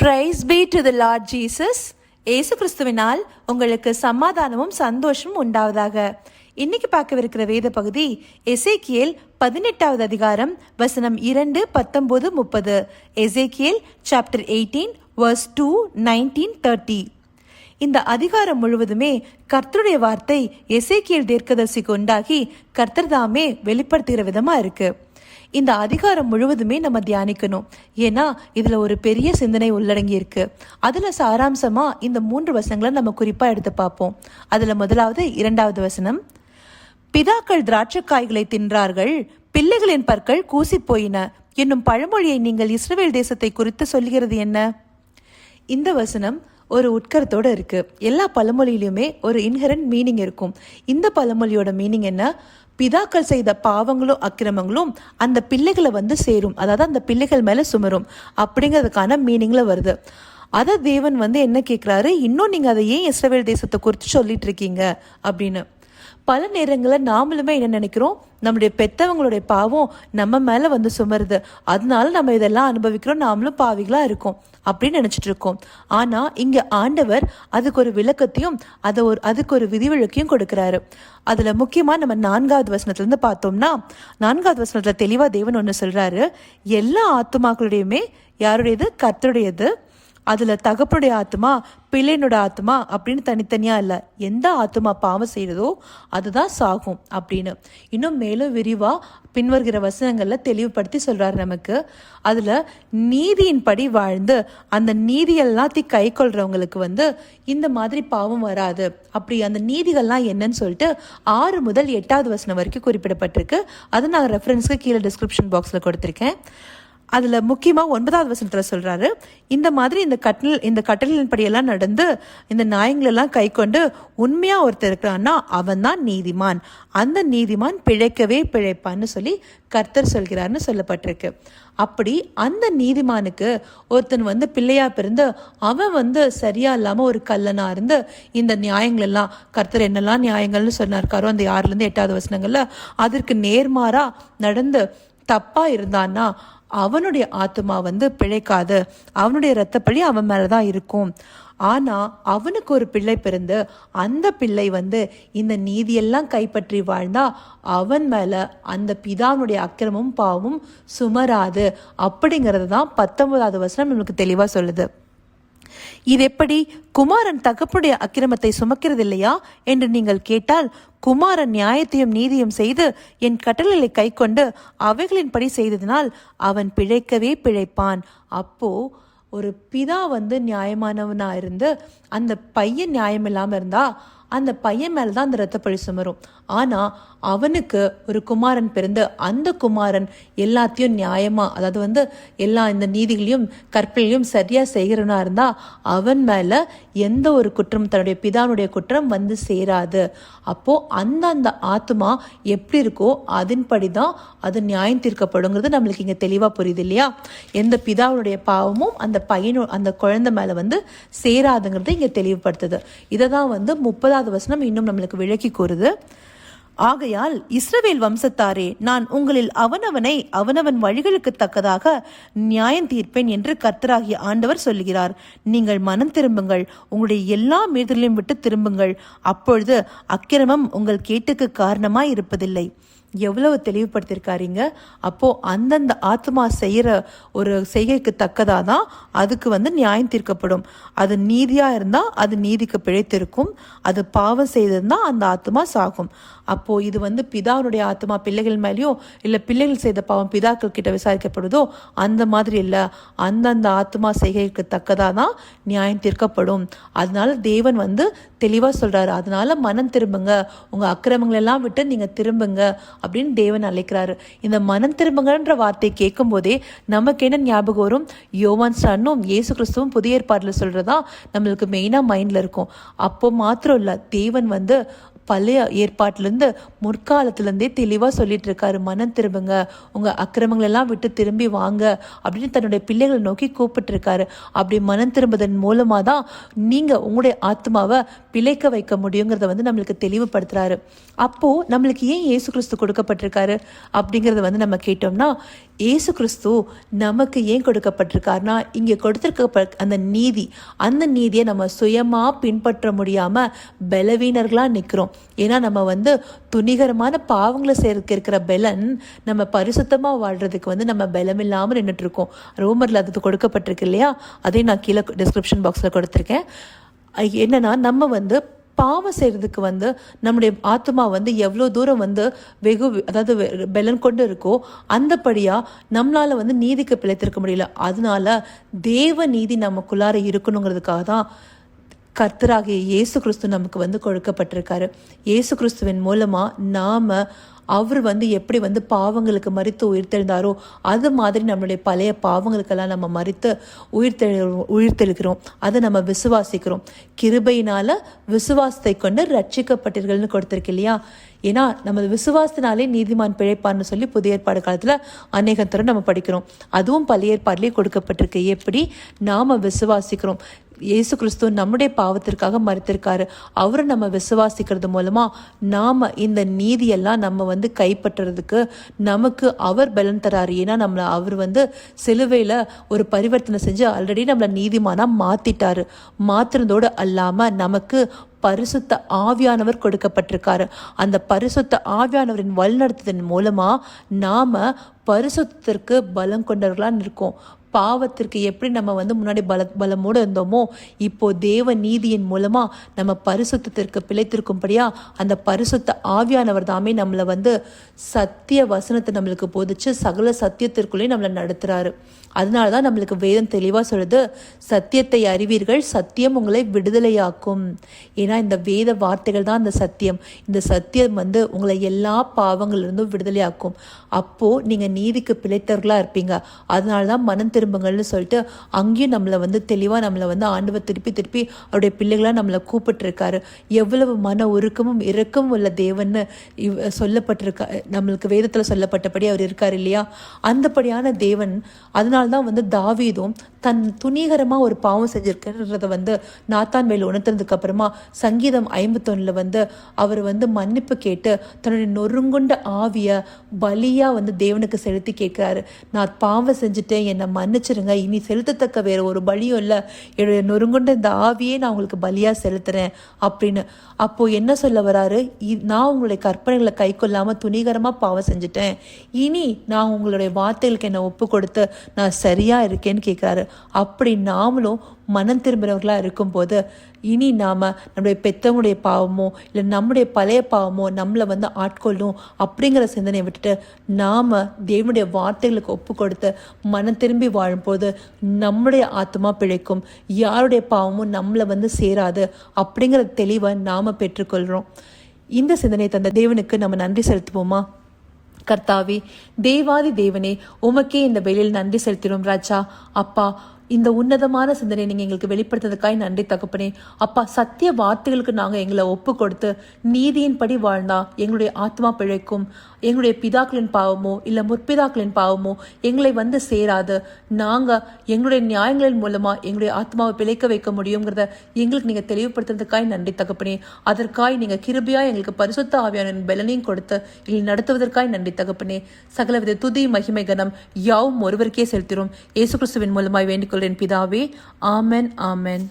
Praise be to the Lord Jesus Yesu கிறிஸ்துவினால் உங்களுக்கு சமாதானமும் சந்தோஷமும் உண்டாவதாக. இன்னைக்கு பார்க்கவிருக்கிற வேத பகுதி எசேக்கியல் பதினெட்டாவது அதிகாரம் வசனம் இரண்டு பத்தொன்பது முப்பது. Ezekiel chapter eighteen verse two nineteen thirty இந்த அதிகாரம் முழுவதுமே கர்த்தருடைய வார்த்தை எசேக்கியல் தீர்க்கதரிசிக்கு உண்டாகி கர்த்தர் தாமே வெளிப்படுத்துகிற விதமாக இருக்குது இந்த அதிகாரம் முழுவதுமே நம்ம தியானிக்கணும். ஏன்னா இதுல ஒரு பெரிய சிந்தனை உள்ளடங்கி இருக்கு அதுல சாராம்சமா இந்த மூன்று வசனங்களை நம்ம குறிப்பா எடுத்து பார்ப்போம். அதுல முதலாவது இரண்டாவது வசனம். பிதாக்கள் திராட்சக்காய்களை தின்றார்கள் பிள்ளைகளின் பற்கள் கூசி போயின என்னும் பழமொழியை நீங்கள் இஸ்ரேல் தேசத்தை குறித்து சொல்கிறது என்ன? இந்த வசனம் ஒரு உட்கரத்தோட இருக்குது எல்லா பழமொழியிலையுமே ஒரு இன்ஹரண்ட் மீனிங் இருக்கும். இந்த பழமொழியோட மீனிங் என்ன? பிதாக்கள் செய்த பாவங்களும் அக்கிரமங்களும் அந்த பிள்ளைகளை வந்து சேரும். அதாவது அந்த பிள்ளைகள் மேலே சுமரும். அப்படிங்கிறதுக்கான மீனிங்ல வருது. அதை தேவன் வந்து என்ன கேட்குறாரு இன்னும் நீங்கள் அதை ஏன் இஸ்ரவேல் தேசத்தை குறித்து சொல்லிட்டு இருக்கீங்க? அப்படின்னு. பல நேரங்களில் நாமளுமே என்ன நினைக்கிறோம்? நம்முடைய பெத்தவங்களுடைய பாவம் நம்ம மேலே வந்து சுமருது. அதனால நம்ம இதெல்லாம் அனுபவிக்கிறோம். நாமளும் பாவிகளாக இருக்கோம் அப்படின்னு நினச்சிட்டு இருக்கோம். ஆனால் இங்கே ஆண்டவர் அதுக்கு ஒரு விளக்கத்தையும் அதை ஒரு அதுக்கு ஒரு விதிவிலக்கையும் கொடுக்குறாரு. அதில் முக்கியமாக நம்ம நான்காவது வசனத்துலேருந்து பார்த்தோம்னா நான்காவது வசனத்தில் தெளிவாக தேவன் ஒன்று சொல்கிறாரு எல்லா ஆத்துமாக்களுடையுமே யாருடையது? கர்த்தருடையது. அதில் தகப்பனுடைய ஆத்மா பிள்ளைனோட ஆத்மா அப்படின்னு தனித்தனியாக இல்லை. எந்த ஆத்மா பாவம் செய்கிறதோ அதுதான் சாகும் அப்படின்னு. இன்னும் மேலும் விரிவாக பின்வருகிற வசனங்களில் தெளிவுபடுத்தி சொல்கிறார் நமக்கு. அதில் நீதியின்படி வாழ்ந்து அந்த நீதி எல்லாத்தையும் கை கொள்கிறவங்களுக்கு வந்து இந்த மாதிரி பாவம் வராது. அப்படி அந்த நீதிகள்லாம் என்னன்னு சொல்லிட்டு ஆறு முதல் எட்டாவது வசனம் வரைக்கும் குறிப்பிடப்பட்டிருக்கு. அதை நான் ரெஃபரன்ஸ்க்கு கீழே டிஸ்கிரிப்ஷன் பாக்ஸில் கொடுத்துருக்கேன். அதில் முக்கியமாக ஒன்பதாவது வசனத்தில் சொல்கிறாரு இந்த மாதிரி இந்த கட்டல் இந்த கட்டளின் படியெல்லாம் நடந்து இந்த நியாயங்களெல்லாம் கை கொண்டு உண்மையாக ஒருத்தர் இருக்கிறான்னா அவன் தான் நீதிமான். அந்த நீதிமான் பிழைக்கவே பிழைப்பான்னு சொல்லி கர்த்தர் சொல்கிறார்னு சொல்லப்பட்டிருக்கு. அப்படி அந்த நீதிமானுக்கு ஒருத்தன் வந்து பிள்ளையா பிறந்து அவன் வந்து சரியா இல்லாமல் ஒரு கல்லனா இருந்து இந்த நியாயங்கள் எல்லாம் கர்த்தர் என்னெல்லாம் நியாயங்கள்னு சொன்னார்க்காரோ அந்த ஆறுலேருந்து எட்டாவது வசனங்களில் அதற்கு நேர்மாறா நடந்து தப்பாக இருந்தான்னா அவனுடைய ஆத்மா வந்து பிழைக்காது. அவனுடைய இரத்தப்பழி அவன் மேலே தான் இருக்கும். ஆனால் அவனுக்கு ஒரு பிள்ளை பிறந்து அந்த பிள்ளை வந்து இந்த நீதியெல்லாம் கைப்பற்றி வாழ்ந்தா அவன் மேலே அந்த பிதாவுடைய அக்கிரமும் பாவமும் சுமராது. அப்படிங்கிறது தான் பத்தொன்பதாவது வசனம் நம்மளுக்கு தெளிவாக சொல்லுது. இது எப்படி குமாரன் தகப்புடைய அக்கிரமத்தை சுமக்கிறதில்லையா என்று நீங்கள் கேட்டால் குமாரன் நியாயத்தையும் நீதியும் செய்து என் கட்டளைகளை கைக்கொண்டு அவைகளின்படி செய்ததினால் அவன் பிழைக்கவே பிழைப்பான். அப்போ ஒரு பிதா வந்து நியாயமானவனாக இருந்து அந்த பையன் நியாயமில்லாமல் இருந்தால் இருந்தா அந்த பையன் மேல தான் அந்த ரத்தப்பழி சுமரும். ஆனா அவனுக்கு ஒரு குமாரன் பிறந்து அந்த குமாரன் எல்லாத்தையும் நியாயமா அதாவது வந்து எல்லா இந்த நீதிகளையும் கற்பனையும் சரியா செய்கிறவனா இருந்தா அவன் மேல எந்த ஒரு குற்றம் தன்னுடைய பிதானுடைய குற்றம் வந்து சேராது. அப்போ அந்த அந்த ஆத்மா எப்படி இருக்கோ அதன்படி தான் அது நியாயம் தீர்க்கப்படுங்கிறது நம்மளுக்கு இங்க தெளிவா புரியுது இல்லையா? எந்த பிதாவுடைய பாவமும் அந்த பையனோ அந்த குழந்தை மேல வந்து சேராதுங்கிறது இங்க தெளிவுபடுத்துது. இதை தான் வந்து முப்பதாவது வசனம் இன்னும் நம்மளுக்கு விளக்கி கூறுது. ஆகையால் இஸ்ரவேல் வம்சத்தாரே நான் உங்களில் அவனவனை அவனவன் வழிகளுக்கு தக்கதாக நியாயம் தீர்ப்பேன் என்று கர்த்தராகிய ஆண்டவர் சொல்லுகிறார். நீங்கள் மனம் திரும்புங்கள் உங்களுடைய எல்லா மீறலையும் விட்டு திரும்புங்கள். அப்பொழுது அக்கிரமம் உங்கள் கேட்டுக்கு காரணமாய் இருப்பதில்லை. எவ்வளவு தெளிவுபடுத்தியிருக்காருங்க அப்போது அந்தந்த ஆத்மா செய்கிற ஒரு செய்கைக்கு தக்கதாக தான் அதுக்கு வந்து நியாயம் தீர்க்கப்படும். அது நீதியாக இருந்தால் அது நீதிக்கு பிழைத்திருக்கும். அது பாவம் செய்திருந்தால் அந்த ஆத்மா சாகும். அப்போது இது வந்து பிதாவுடைய ஆத்மா பிள்ளைகள் மேலேயோ இல்லை பிள்ளைகள் செய்த பாவம் பிதாக்கள் கிட்ட விசாரிக்கப்படுதோ அந்த மாதிரி இல்லை. அந்தந்த ஆத்மா செய்கைக்கு தக்கதாக தான் நியாயம் தீர்க்கப்படும். அதனால தேவன் வந்து தெளிவாக சொல்கிறாரு அதனால மனம் திரும்புங்க. உங்கள் அக்கிரமங்களெல்லாம் விட்டு நீங்கள் திரும்புங்க அப்படின்னு தேவன் அழைக்கிறாரு. இந்த மனம் திரும்புங்கன்ற வார்த்தையை கேட்கும் போதே நமக்கு என்ன ஞாபகம் வரும்? யோவான் சன்னும் இயேசு கிறிஸ்துவும் புதிய ஏற்பாட்டில் சொல்கிறதா நம்மளுக்கு மெயினாக மைண்டில் இருக்கும். அப்போ மாத்திரம் இல்லை தேவன் வந்து பழைய ஏற்பாட்டிலேருந்து முற்காலத்துலேருந்தே தெளிவாக சொல்லிட்டு இருக்காரு மனம் திரும்புங்க. உங்கள் அக்கிரமங்களெல்லாம் விட்டு திரும்பி வாங்க அப்படின்னு தன்னுடைய பிள்ளைகளை நோக்கி கூப்பிட்டுருக்காரு. அப்படி மனம் திரும்புதன் மூலமாக தான் நீங்கள் உங்களுடைய ஆத்மாவை பிழைக்க வைக்க முடியுங்கிறத வந்து நம்மளுக்கு தெளிவுபடுத்துகிறாரு அப்போது நம்மளுக்கு ஏன் இயேசு கிறிஸ்து கொடுக்கப்பட்டிருக்காரு அப்படிங்கிறத வந்து நம்ம கேட்டோம்னா இயேசு கிறிஸ்து நமக்கு ஏன் கொடுக்கப்பட்டிருக்காருனா இங்கே கொடுத்துருக்க அந்த நீதி அந்த நீதியை நம்ம சுயமாக பின்பற்ற முடியாமல் பலவீனர்களாக நிற்கிறோம் ஏன்னா நம்ம வந்து துணிகரமான பாவங்களை சேர்க்க இருக்கிற பலன் நம்ம பரிசுத்தமாக வாழ்கிறதுக்கு வந்து நம்ம பலம் இல்லாமல் நின்றுட்டுருக்கோம் ரோமரில் அது கொடுக்கப்பட்டிருக்கு இல்லையா? அதையும் நான் கீழே டிஸ்கிரிப்ஷன் பாக்ஸில் கொடுத்துருக்கேன். என்னென்னா என்னன்னா நம்ம வந்து பாவம் செய்கிறதுக்கு வந்து நம்முடைய ஆத்மா வந்து எவ்வளோ தூரம் வந்து வெகு அதாவது வெ- பலன் கொண்டு இருக்கோ அந்தபடியாக நம்மளால் வந்து நீதிக்கு பிழைத்திருக்க முடியல. அதனால தேவ நீதி நமக்குள்ளார இருக்கணுங்கிறதுக்காக தான் கர்த்தராகிய இயேசு கிறிஸ்து நமக்கு வந்து கொடுக்கப்பட்டிருக்காரு. இயேசு கிறிஸ்துவின் மூலமாக நாம் அவர் வந்து எப்படி வந்து பாவங்களுக்கு மறித்து உயிர்த்தெழுந்தாரோ அது மாதிரி நம்மளுடைய பழைய பாவங்களுக்கெல்லாம் நம்ம மறித்து உயிர்த்தெழு உயிர்த்தெழுக்கிறோம் அதை நம்ம விசுவாசிக்கிறோம். கிருபையினால விசுவாசத்தை கொண்டு ரட்சிக்கப்பட்டீர்கள்னு கொடுத்துருக்கு இல்லையா? ஏன்னா நம்ம விசுவாசத்தினாலே நீதிமான் பிழைப்பான்னு சொல்லி புதிய ஏற்பாடு காலத்தில் அநேக தரம் நம்ம படிக்கிறோம். அதுவும் பழைய ஏற்பாட்டிலே கொடுக்கப்பட்டிருக்கு. எப்படி? நாம் விசுவாசிக்கிறோம். இயேசு கிறிஸ்து நம்முடைய பாவத்திற்காக மறுத்திருக்காரு. அவரை நம்ம விசுவாசிக்கிறது மூலமா நாம இந்த நீதியெல்லாம் நம்ம வந்து கைப்பற்றுறதுக்கு நமக்கு அவர் பலன் தராரு. ஏன்னா நம்மளை அவர் வந்து சிலுவையில் ஒரு பரிவர்த்தனை செஞ்சு ஆல்ரெடி நம்மளை நீதிமானா மாத்திட்டாரு. மாத்துறதோடு அல்லாம நமக்கு பரிசுத்த ஆவியானவர் கொடுக்கப்பட்டிருக்காரு. அந்த பரிசுத்த ஆவியானவரின் வழிநடத்துதன் மூலமா நாம பரிசுத்திற்கு பலம் கொண்டவர்களாக இருக்கோம் பாவத்திற்கு எப்படி நம்ம வந்து முன்னாடி பல பலமோடு இருந்தோமோ இப்போ தேவ நீதியின் மூலமாக நம்ம பரிசுத்தத்திற்கு பிழைத்திருக்கும்படியா அந்த பரிசுத்த ஆவியானவர் தாமே நம்மளை வந்து சத்திய வசனத்தை நம்மளுக்கு போதிச்சு சகல சத்தியத்திற்குள்ளேயும் நம்மளை நடத்துகிறாரு அதனால தான் நம்மளுக்கு வேதம் தெளிவாக சொல்லுது சத்தியத்தை அறிவீர்கள் சத்தியம் உங்களை விடுதலையாக்கும். ஏன்னா இந்த வேத வார்த்தைகள் தான் அந்த சத்தியம். இந்த சத்தியம் வந்து உங்களை எல்லா பாவங்களிலிருந்தும் விடுதலையாக்கும். அப்போது நீங்கள் நீதிக்கு பிழைத்தவர்களாக இருப்பீங்க. அதனால தான் மனம் திரும்புங்கள்னு சொல்லிட்டு அங்கேயும் நம்மளை வந்து தெளிவாக நம்மளை வந்து ஆண்டவர் திருப்பி திருப்பி அவருடைய பிள்ளைகளாக நம்மளை கூப்பிட்டுருக்காரு. எவ்வளவு மன உருக்கமும் இறக்கமும் உள்ள தேவன்னு இவ் சொல்லப்பட்டிருக்கா நம்மளுக்கு வேதத்தில் சொல்லப்பட்டபடி அவர் இருக்கார் இல்லையா? அந்தபடியான தேவன் அதனால தான் வந்து தாவீதும் தன் துணிகரமாக ஒரு பாவம் செஞ்சிருக்கிறத வந்து நாத்தான் மேல் உணர்த்ததுக்கு அப்புறமா சங்கீதம் ஐம்பத்தொன்னில் வந்து அவர் வந்து மன்னிப்பு கேட்டு தன்னுடைய நொறுங்குண்ட ஆவியை பலியாக வந்து தேவனுக்கு செலுத்தி கேட்குறாரு. நான் பாவம் செஞ்சுட்டேன் என்னை மன்னிச்சிருங்க இனி செலுத்தத்தக்க வேறு ஒரு பலியும் இல்லை. என்னுடைய நொறுங்குண்ட இந்த ஆவியே நான் உங்களுக்கு பலியாக செலுத்துகிறேன் அப்படின்னு. அப்போது என்ன சொல்ல வராரு? இ- நான் உங்களுடைய கற்பனைகளை கை கொள்ளாமல் துணிகரமாக பாவம் செஞ்சுட்டேன். இனி நான் உங்களுடைய வார்த்தைகளுக்கு என்னை ஒப்பு கொடுத்து நான் சரியாக இருக்கேன்னு கேட்குறாரு அப்படி நாமளும் மனம் திரும்பினவர்களாக இருக்கும்போது இனி நாம் நம்முடைய பெற்றவங்களுடைய பாவமோ இல்லை நம்முடைய பழைய பாவமோ நம்மளை வந்து ஆட்கொள்ளும் அப்படிங்கிற சிந்தனையை விட்டுட்டு நாம் தேவனுடைய வார்த்தைகளுக்கு ஒப்பு கொடுத்து மனம் திரும்பி வாழும்போது நம்முடைய ஆத்மா பிழைக்கும். யாருடைய பாவமும் நம்மளை வந்து சேராது அப்படிங்கிற தெளிவை நாம் பெற்றுக்கொள்கிறோம் இந்த சிந்தனை தந்த தேவனுக்கு நம்ம நன்றி செலுத்துவோமா? கர்த்தாவே தேவாதி தேவனே உமக்கே இந்த வெளியில் நன்றி செலுத்தினோம் ராஜா. அப்பா இந்த உன்னதமான சிந்தனை நீங்கள் எங்களுக்கு வெளிப்படுத்துறதுக்காய் நன்றி தகப்பனே. அப்பா சத்திய வார்த்தைகளுக்கு நாங்கள் எங்களை ஒப்பு கொடுத்து நீதியின்படி வாழ்ந்தா எங்களுடைய ஆத்மா பிழைக்கும். எங்களுடைய பிதாக்களின் பாவமோ இல்லை முற்பிதாக்களின் பாவமோ எங்களை வந்து சேராது. நாங்கள் எங்களுடைய நியாயங்களின் மூலமாக எங்களுடைய ஆத்மாவை பிழைக்க வைக்க முடியுங்கிறத எங்களுக்கு நீங்கள் தெளிவுபடுத்துறதுக்காய் நன்றி தகப்பனே. அதற்காய் நீங்கள் கிருபியாக எங்களுக்கு பரிசுத்த ஆவியான பலனையும் கொடுத்து எங்களை நடத்துவதற்காய் நன்றி தகப்பனே. சகலவித துதி மகிமை கனம் யாவும் ஒருவருக்கே செலுத்திடும் இயேசு கிறிஸ்துவின் மூலமாய் வேண்டிக் என் பிதாவே ஆமென் ஆமென்.